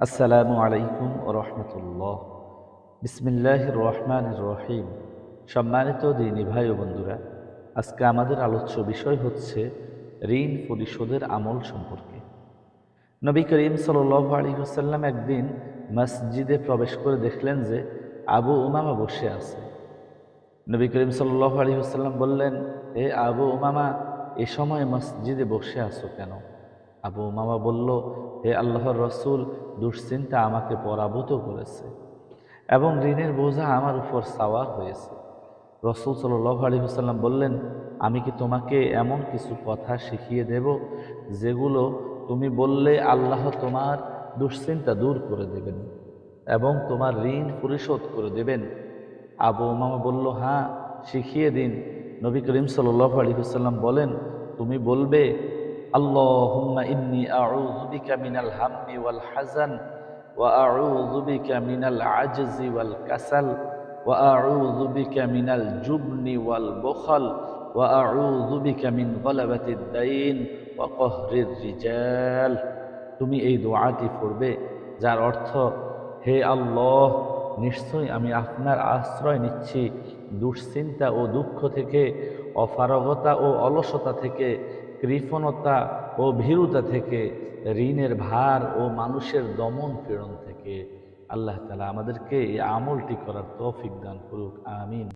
আসসালামু আলাইকুম ও রহমতুল্লাহ। বিসমিল্লাহ রহমান রহিম। সম্মানিত দিনী ভাই ও বন্ধুরা, আজকে আমাদের আলোচ্য বিষয় হচ্ছে ঋণ পরিশোধের আমল সম্পর্কে। নবী করিম সাল আলী হুসাল্লাম একদিন মসজিদে প্রবেশ করে দেখলেন যে আবু উমামা বসে আছে। নবী করিম সাল্লাহ আলী হুসাল্লাম বললেন, এ আবু উমামা, এ সময় মসজিদে বসে আছো কেন? আবু মামা বলল, হে আল্লাহর রসুল, দুশ্চিন্তা আমাকে পরাভূত করেছে এবং ঋণের বোঝা আমার উপর সাওয়ার হয়েছে। রসুল সাল্লাহ আলী হুসাল্লাম বললেন, আমি কি তোমাকে এমন কিছু কথা শিখিয়ে দেব যেগুলো তুমি বললে আল্লাহ তোমার দুশ্চিন্তা দূর করে দেবেন এবং তোমার ঋণ পরিশোধ করে দেবেন? আবু মামা বলল হ্যাঁ শিখিয়ে দিন। নবী করিম সাল্লাহ আলী হুসাল্লাম বলেন, তুমি বলবে আল্লাহুম্মা ইন্নি আউযু বিকা মিনাল হাম্মি ওয়াল হাজান ওয়া আউযু বিকা মিনাল আজজি ওয়াল কাসাল ওয়া আউযু বিকা মিনাল জুবনি ওয়াল বুখাল ওয়া আউযু বিকা মিন গলাবাতিদ দাইন তুমি এই দোয়াটি পড়বে, যার অর্থ, হে আল্লাহ, নিশ্চয়ই আমি আপনার আশ্রয় নিচ্ছি দুশ্চিন্তা ও দুঃখ থেকে অপারগতা ও অলসতা থেকে, কৃপণতা ও ভীরুতা থেকে, ঋণের ভার ও মানুষের দমন পীড়ন থেকে, আল্লাহ তালা আমাদেরকে এই আমলটি করার তৌফিক দান করুক, আমিন।